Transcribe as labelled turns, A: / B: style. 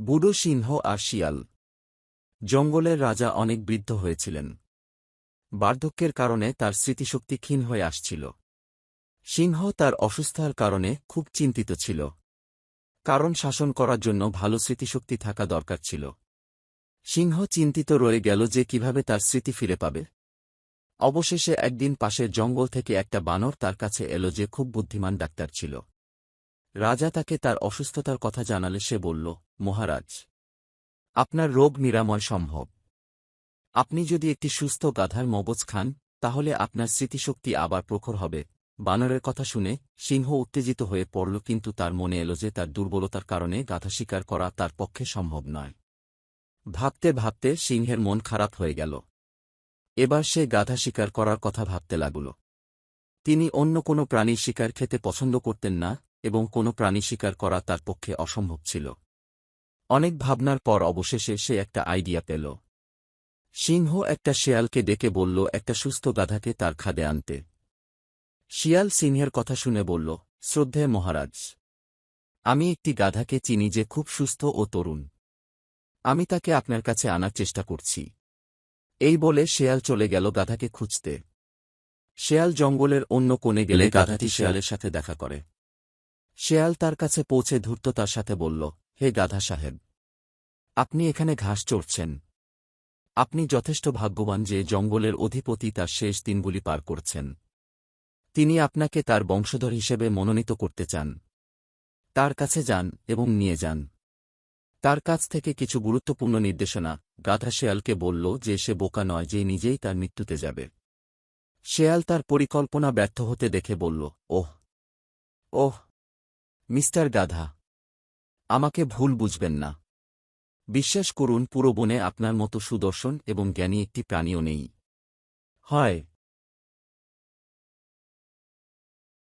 A: বুড়ো সিংহ আর শিয়াল। জঙ্গলের রাজা অনেক বৃদ্ধ হয়েছিলেন। বার্ধক্যের কারণে তার স্মৃতিশক্তি ক্ষীণ হয়ে আসছিল। সিংহ তার অসুস্থার কারণে খুব চিন্তিত ছিল। কারণ শাসন করার জন্য ভালো স্মৃতিশক্তি থাকা দরকার ছিল। সিংহ চিন্তিত রয়ে গেল যে কীভাবে তার স্মৃতি ফিরে পাবে। অবশেষে একদিন পাশের জঙ্গল থেকে একটা বানর তার কাছে এলো যে খুব বুদ্ধিমান ডাক্তার ছিল। রাজা তাকে তার অসুস্থতার কথা জানালে সে বলল, মহারাজ, আপনার রোগ নিরাময় সম্ভব। আপনি যদি একটি সুস্থ গাধার মগজ খান, তাহলে আপনার স্মৃতিশক্তি আবার প্রখর হবে। বানরের কথা শুনে সিংহ উত্তেজিত হয়ে পড়ল, কিন্তু তার মনে এলো যে তার দুর্বলতার কারণে গাধা শিকার করা তার পক্ষে সম্ভব নয়। ভাবতে ভাবতে সিংহের মন খারাপ হয়ে গেল। এবার সে গাধা শিকার করার কথা ভাবতে লাগল। তিনি অন্য কোনো প্রাণী শিকার খেতে পছন্দ করতেন না এবং কোনো প্রাণী শিকার করা তার পক্ষে অসম্ভব ছিল। অনেক ভাবনার পর অবশেষে সে একটা আইডিয়া পেল। সিংহ একটা শেয়ালকে ডেকে বলল, একটা সুস্থ গাধাকে তার খাদে আনতে। শিয়াল সিংহের কথা শুনে বলল, শ্রদ্ধে মহারাজ, আমি একটি গাধাকে চিনি যে খুব সুস্থ ও তরুণ। আমি তাকে আপনার কাছে আনার চেষ্টা করছি। এই বলে শেয়াল চলে গেল গাধাকে খুঁজতে। শেয়াল জঙ্গলের অন্য কোণে গেলে গাধাটি শেয়ালের সাথে দেখা করে। শেয়াল তার কাছে পৌঁছে ধূর্ত তার সাথে বলল, হে গাধা সাহেব, আপনি এখানে ঘাস চড়ছেন। আপনি যথেষ্ট ভাগ্যবান যে জঙ্গলের অধিপতি তার শেষ দিনগুলি পার করছেন। তিনি আপনাকে তার বংশধর হিসেবে মনোনীত করতে চান। তার কাছে যান এবং নিয়ে যান। তার কাছ থেকে কিছু গুরুত্বপূর্ণ নির্দেশনা গাধা শেয়ালকে বলল যে সে বোকা নয় যে নিজেই তার মৃত্যুতে যাবে। শেয়াল তার পরিকল্পনা ব্যর্থ হতে দেখে বলল, ওহ ওহ মিস্টার গাধা, আমাকে ভুল বুঝবেন না। বিশ্বাস করুন, পুরো বনে আপনার মতো সুদর্শন এবং জ্ঞানী একটি প্রাণীও নেই। হয়